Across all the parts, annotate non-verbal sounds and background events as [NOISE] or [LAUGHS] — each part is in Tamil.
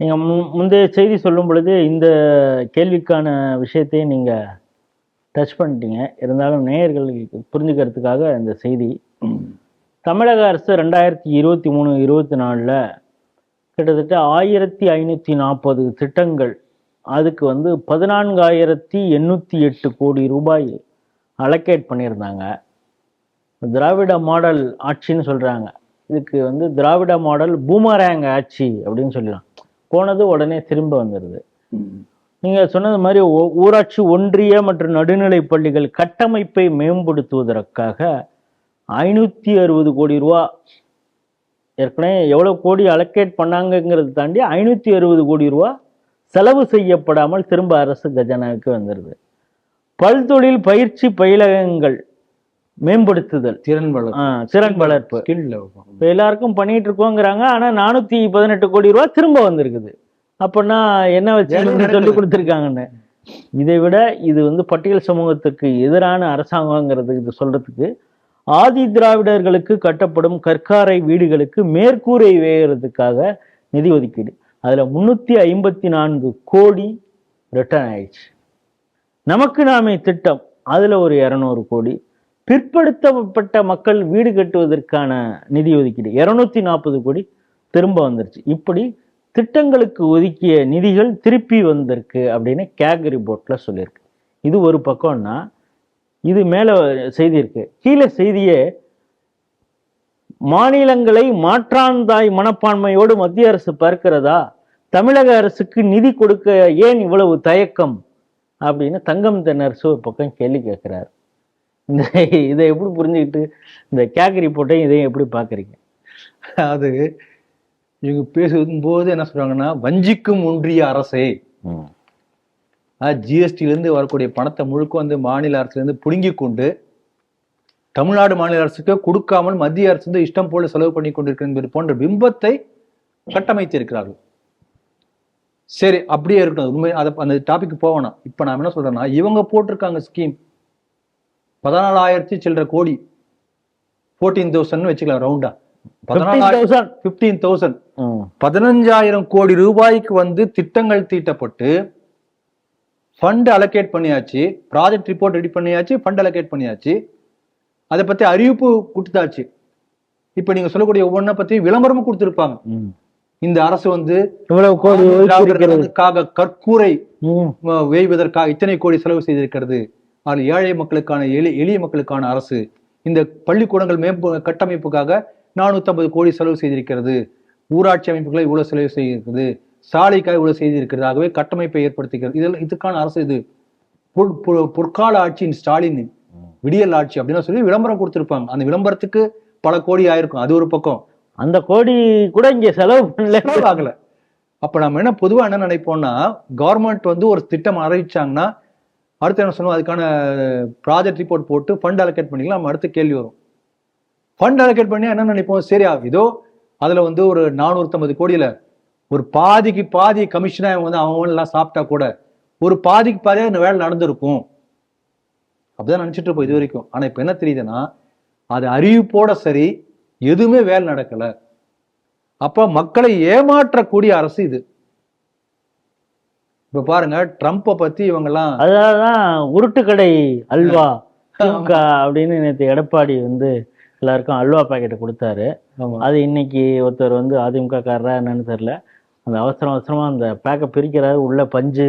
நீங்கள் மு முந்தைய செய்தி சொல்லும் பொழுது இந்த கேள்விக்கான விஷயத்தையும் நீங்கள் டச் பண்ணிட்டீங்க. இருந்தாலும் நேயர்கள் புரிஞ்சுக்கிறதுக்காக இந்த செய்தி. தமிழக அரசு ரெண்டாயிரத்தி இருபத்தி மூணு இருபத்தி நாலில் கிட்டத்தட்ட ஆயிரத்தி ஐநூற்றி நாற்பது திட்டங்கள். அதுக்கு வந்து பதினான்காயிரத்தி எண்ணூற்றி எட்டு கோடி ரூபாய் அலோகேட் பண்ணியிருந்தாங்க. திராவிட மாடல் ஆட்சின்னு சொல்கிறாங்க இதுக்கு வந்து திராவிட மாடல் பூமரேங் ஆட்சி அப்படின்னு சொல்லலாம் போனது உடனே திரும்ப வந்துடுது நீங்கள் சொன்னது மாதிரி ஊராட்சி ஒன்றிய மற்றும் நடுநிலை பள்ளிகள் கட்டமைப்பை மேம்படுத்துவதற்காக ஐநூற்றி அறுபது கோடி ரூபா ஏற்கனவே எவ்வளோ கோடி அலோகேட் பண்ணாங்கங்கிறத தாண்டி ஐநூற்றி அறுபது கோடி ரூபா செலவு செய்யப்படாமல் திரும்ப அரசு கஜானாவுக்கு வந்துடுது பல்தொழில் பயிற்சி பயிலகங்கள் மேம்படுத்துதல். திறன் வளர்ப்பு. திறன் வளர்ப்பு. இப்போ எல்லாருக்கும் பண்ணிட்டு இருக்கோங்கிறாங்க ஆனால் நானூற்றி பதினெட்டு கோடி ரூபா திரும்ப வந்திருக்குது. அப்படின்னா என்ன வச்சு சொல்லி. கொடுத்துருக்காங்கன்னு? இதை விட இது வந்து பட்டியல் சமூகத்துக்கு எதிரான அரசாங்கங்கிறது இது சொல்றதுக்கு ஆதி திராவிடர்களுக்கு கட்டப்படும் கற்காரை வீடுகளுக்கு மேற்கூரை வேகிறதுக்காக நிதி ஒதுக்கீடு. அதுல முன்னூத்தி ஐம்பத்தி நான்கு கோடி ரிட்டர்ன் ஆயிடுச்சு. நமக்கு நாமே திட்டம் அதுல ஒரு இரநூறு கோடி. பிற்படுத்தப்பட்ட மக்கள் வீடு கட்டுவதற்கான நிதி ஒதுக்கீடு. இருநூத்தி நாற்பது கோடி திரும்ப வந்துருச்சு. இப்படி திட்டங்களுக்கு ஒதுக்கிய நிதிகள் திருப்பி வந்திருக்கு அப்படின்னு கேக் ரிப்போர்ட்ல சொல்லியிருக்கு. இது ஒரு பக்கம்னா இது மேலே செய்தி இருக்கு. கீழே செய்தியே மாநிலங்களை மாற்றாந்தாய் மனப்பான்மையோடு மத்திய அரசு பார்க்கிறதா? தமிழக அரசுக்கு நிதி கொடுக்க ஏன் இவ்வளவு தயக்கம்? அப்படின்னு தங்கம் தென்னரசு ஒரு பக்கம் கேள்வி கேட்கிறார். இந்த இதை எப்படி புரிஞ்சுக்கிட்டு இந்த கேக் ரிப்போர்ட்டையும் இதையும் எப்படி பார்க்கறீங்க? அது இவங்க பேசும்போது என்ன சொல்றாங்கன்னா வஞ்சிக்கும் ஒன்றிய அரசே. ஜிஎஸ்டில இருந்து வரக்கூடிய பணத்தை முழுக்க வந்து மாநில அரசுல இருந்து புடுங்கி கொண்டு தமிழ்நாடு மாநில அரசுக்கு கொடுக்காமல் மத்திய அரசு வந்து இஷ்டம் போல செலவு பண்ணி கொண்டிருக்கிறது என்பது போன்ற பிம்பத்தை கட்டமைத்திருக்கிறார்கள். சரி அப்படியே இருக்கட்டும். உண்மை அதை அந்த டாபிக் போவேணாம் இப்ப நான் என்ன சொல்றேன்னா இவங்க போட்டிருக்காங்க ஸ்கீம் பதினாலாயிரத்தி சில்லற கோடி. ஃபோர்டீன் தௌசண்ட் வச்சுக்கலாம் ரவுண்டா பதினாலாயிரம் 15,000. Fifteen thousand. பதினஞ்சாயிரம் கோடி ரூபாய்க்கு வந்து திட்டங்கள் தீட்டப்பட்டு ஃபண்ட் அலோகேட் பண்ணியாச்சு. ப்ராஜெக்ட் ரிப்போர்ட் ரெடி பண்ணியாச்சு ஃபண்ட் அலோகேட் பண்ணியாச்சு. அதை பத்தி அறிவிப்பு கொடுத்தாச்சு. இப்போ நீங்க சொல்லக்கூடிய ஒவ்வொன்றை பத்தி விளம்பரமும் கொடுத்திருப்பாங்க. இந்த அரசு வந்து இவ்வளவு கோடி கற்கூரை வேய்வதற்காக இத்தனை கோடி செலவு செய்திருக்கிறது. அதில் ஏழை மக்களுக்கான எளி எளிய மக்களுக்கான அரசு இந்த பள்ளிக்கூடங்கள் மேம்பு கட்டமைப்புக்காக 450 கோடி செலவு செய்திருக்கிறது. ஊராட்சி அமைப்புகளை இவ்வளவு செலவு செய்திருக்கிறது. சாலைக்காக இவ்வளவு செய்திருக்கிறது. ஆகவே கட்டமைப்பை ஏற்படுத்துகிறது இதெல்லாம் இதுக்கான அரசு இது. பொற்- பொற்- பொற்கால ஆட்சியின் ஸ்டாலின் விடியல் ஆட்சி அப்படின்னு சொல்லி விளம்பரம் கொடுத்திருப்பாங்க. அந்த விளம்பரத்துக்கு பல கோடி ஆயிருக்கும். அது ஒரு பக்கம். அந்த கோடி கூட இங்க செலவு பண்ணல. ஆகல. அப்ப நம்ம என்ன பொதுவா என்ன நினைப்போம்னா கவர்மெண்ட் வந்து ஒரு திட்டம் அறிவிச்சாங்கன்னா அடுத்து என்ன சொல்லுவோம் அதுக்கான ப்ராஜெக்ட் ரிப்போர்ட் போட்டு ஃபண்ட் அலோகேட் பண்ணிக்கலாம். நம்ம கேள்வி வரும். ஃபண்ட் அலோகேட் பண்ணி என்ன நினைப்போம்? சரியா இதோ அதில் வந்து ஒரு நானூற்றம்பது கோடியில் ஒரு பாதிக்கு பாதி கமிஷனாக இவங்க வந்து அவங்க எல்லாம் சாப்பிட்டா கூட ஒரு பாதிக்கு பாதியாக இந்த வேலை நடந்திருக்கும். அப்படிதான் நினச்சிட்டு இருப்போம் இது வரைக்கும். ஆனால் இப்போ என்ன தெரியுதுன்னா அது அறிவிப்போட சரி எதுவுமே வேலை நடக்கலை. அப்போ மக்களை ஏமாற்றக்கூடிய அரசு இது. இப்ப பாருங்க ட்ரம்ப்பை பத்தி இவங்கெல்லாம் அதனாலதான் உருட்டுக்கடை அல்வா அப்படின்னு நேற்று எடப்பாடி வந்து எல்லாருக்கும் அல்வா பாக்கெட் கொடுத்தாரு. அது இன்னைக்கு ஒருத்தர் வந்து அதிமுக காரரா என்னன்னு தெரியல. அந்த அவசரம் அவசரமா அந்த பேக்கை பிரிக்கிறாரு உள்ள பஞ்சு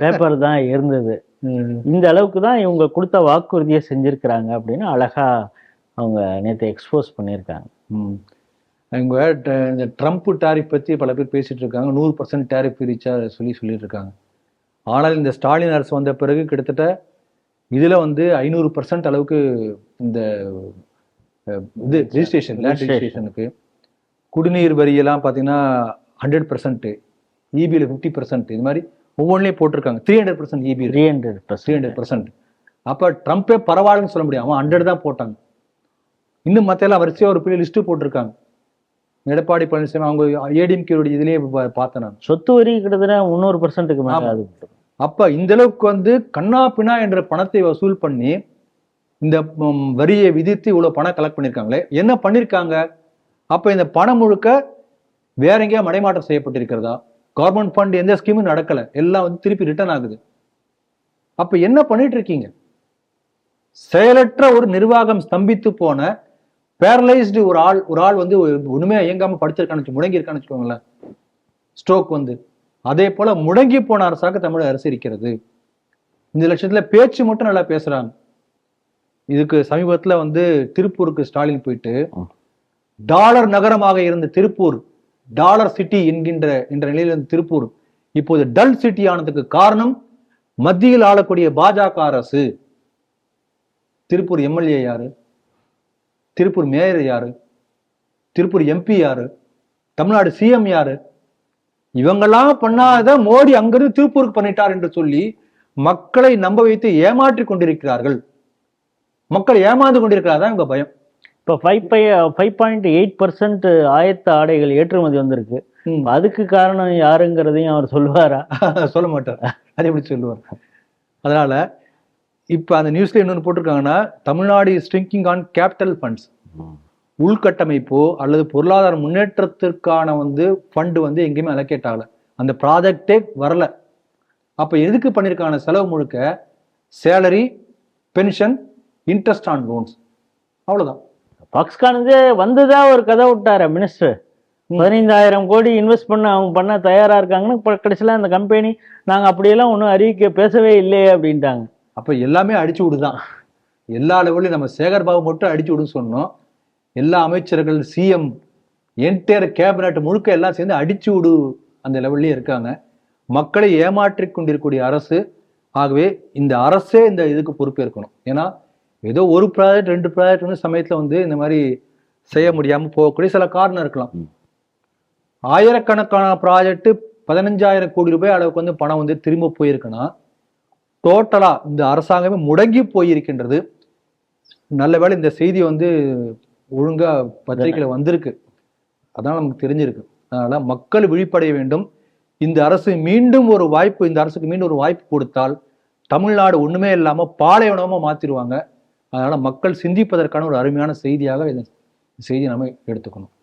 பேப்பர் தான் இருந்தது. இந்த அளவுக்கு தான் இவங்க கொடுத்த வாக்குறுதியை செஞ்சிருக்கிறாங்க அப்படின்னு அழகா அவங்க நேற்று எக்ஸ்போஸ் பண்ணியிருக்காங்க. இவங்க இந்த ட்ரம்ப் டாரிஃப் பத்தி பல பேர் பேசிட்டு இருக்காங்க. நூறு பர்சன்ட் டாரிஃப் பிரிச்சா சொல்லி சொல்லிட்டு இருக்காங்க. ஆனால் இந்த ஸ்டாலின் அரசு வந்த பிறகு கிட்டத்தட்ட இதுல வந்து ஐநூறு பர்சன்ட் அளவுக்கு இந்த இது ரிஜிஸ்ட்ரேஷன் லேண்ட். ரிஜிஸ்ட்ரேஷனுக்கு குடிநீர் வரியெல்லாம் பார்த்தீங்கன்னா ஹண்ட்ரட் பர்சன்ட் இபியில் ஃபிஃப்டி பர்சன்ட் இது மாதிரி ஒவ்வொன்றிலையும் போட்டிருக்காங்க. Three hundred percent EB three hundred three hundred percent அப்போ ட்ரம்ப்பே பரவாயில்லன்னு சொல்ல முடியும். அவன் ஹண்ட்ரட் தான் போட்டாங்க. இன்னும் மற்ற எல்லாம் வரிசையாக ஒரு பெரிய லிஸ்ட்டு போட்டிருக்காங்க. எடப்பாடி பழனிசாமி அவங்க ஏடிஎம்கேடைய இதுலேயே பார்த்தேன் நான். சொத்து வரி கிட்டத்தட்ட முந்நூறு பர்சன்ட்டுக்கு மேல. அது அப்ப இந்த அளவுக்கு வந்து கண்ணா பின்னா என்ற பணத்தை வசூல் பண்ணி இந்த வரியை விதித்து இவ்வளவு பணம் கலெக்ட் பண்ணிருக்காங்களே என்ன பண்ணிருக்காங்க? அப்ப இந்த பணம் முழுக்க வேற எங்கேயா மடைமாற்றம் செய்யப்பட்டிருக்கிறதா? கவர்மெண்ட் ஃபண்ட் எந்த ஸ்கீமும் நடக்கல. எல்லாம் வந்து திருப்பி ரிட்டர்ன் ஆகுது. அப்ப என்ன பண்ணிட்டு இருக்கீங்க? செயலற்ற ஒரு நிர்வாகம் ஸ்தம்பித்து போன பேரலைஸ்டு ஒரு ஆள் ஒரு ஆள் வந்து ஒண்ணுமே இயங்காம படுத்திருக்கான்னு முடங்கி இருக்கான்னு வச்சுக்கோங்களேன். ஸ்ட்ரோக் வந்து. அதே போல முடங்கி போன அரசாக தமிழக அரசு இருக்கிறது. இந்த லட்சத்துல பேச்சு மட்டும் நல்லா பேசுறாங்க. இதுக்கு சமீபத்துல வந்து திருப்பூருக்கு ஸ்டாலின் போயிட்டு. டாலர் நகரமாக இருந்த திருப்பூர் டாலர் சிட்டி என்கின்ற என்ற நிலையில் இருந்த திருப்பூர் இப்போது டல் சிட்டி ஆனதுக்கு காரணம் மத்தியில் ஆளக்கூடிய பாஜக அரசு. திருப்பூர் எம்எல்ஏ யாரு? திருப்பூர் மேயர் யாரு? திருப்பூர் எம்பி யாரு? தமிழ்நாடு சிஎம் யாரு? இவங்கெல்லாம் பண்ணாத மோடி அங்கிருந்து திருப்பூருக்கு பண்ணிட்டார் என்று சொல்லி மக்களை நம்ப வைத்து ஏமாற்றிக் கொண்டிருக்கிறார்கள். மக்கள் ஏமாந்து கொண்டிருக்கிறார் இவங்க பயம்? இப்போ five by five point eight percent ஆயத்த ஆடைகள் ஏற்றுமதி வந்திருக்கு. அதுக்கு காரணம் யாருங்கிறதையும் அவர் சொல்லுவாரா? [LAUGHS] சொல்ல மாட்டார். அது எப்படி சொல்லுவார்? அதனால இப்ப அந்த நியூஸ்ல இன்னொன்னு போட்டிருக்காங்கன்னா Tamil Nadu is drinking on capital funds உள்கட்டமைப்போ அல்லது பொருளாதார முன்னேற்றத்திற்கான வந்து ஃபண்டு வந்து எங்கேயுமே அலோகேட் ஆகல. அந்த ப்ராஜெக்டே வரல. அப்ப எதுக்கு பண்ணிருக்கான செலவு முழுக்க salary pension interest on loans அவ்வளவுதான். பாக்ஸ்கான் வந்து வந்ததா ஒரு கதை விட்டாரு மினிஸ்டர் பதினைந்தாயிரம் கோடி இன்வெஸ்ட் பண்ண அவங்க பண்ண தயாரா இருக்காங்கன்னு இப்ப கடைசியில அந்த கம்பெனி நாங்க அப்படியெல்லாம் ஒன்றும் அறிவிக்க பேசவே இல்லையே அப்படின்ட்டாங்க. அப்ப எல்லாமே அடிச்சு விடுதான். எல்லா லெவலையும் நம்ம சேகர் பாபு மட்டும் அடிச்சு விடுன்னு சொன்னோம். எல்லா அமைச்சர்கள் சிஎம் என்டையர் கேபினட் முழுக்க எல்லாம் சேர்ந்து அடிச்சு விடு அந்த லெவல்லயே இருக்காங்க. மக்களை ஏமாற்றிக் கொண்டிருக்கக்கூடிய அரசு. ஆகவே இந்த அரசே இந்த இதுக்கு பொறுப்பேற்கணும் ஏன்னா ஏதோ ஒரு ப்ராஜெக்ட் ரெண்டு ப்ராஜெக்ட் வந்து சமயத்துல வந்து இந்த மாதிரி செய்ய முடியாம போகக்கூடிய சில காரணம் இருக்கலாம். ஆயிரக்கணக்கான ப்ராஜெக்ட் பதினஞ்சாயிரம் கோடி ரூபாய் அளவுக்கு வந்து பணம் வந்து திரும்ப போயிருக்குன்னா டோட்டலா இந்த அரசாங்கமே முடங்கி போயிருக்கின்றது. நல்ல வேலை இந்த செய்தி வந்து ஒழுங்கா பத்திரிகையில வந்திருக்கு. அதனால் நமக்கு தெரிஞ்சிருக்கு. அதனால மக்கள் விழிப்படைய வேண்டும். இந்த அரசு மீண்டும் ஒரு வாய்ப்பு இந்த அரசுக்கு மீண்டும் ஒரு வாய்ப்பு கொடுத்தால் தமிழ்நாடு ஒண்ணுமே இல்லாம பாலைவனமா மாத்திருவாங்க அதனால மக்கள் சிந்திப்பதற்கான ஒரு அருமையான செய்தியாக இந்த செய்தி நம்ம எடுத்துக்கணும்.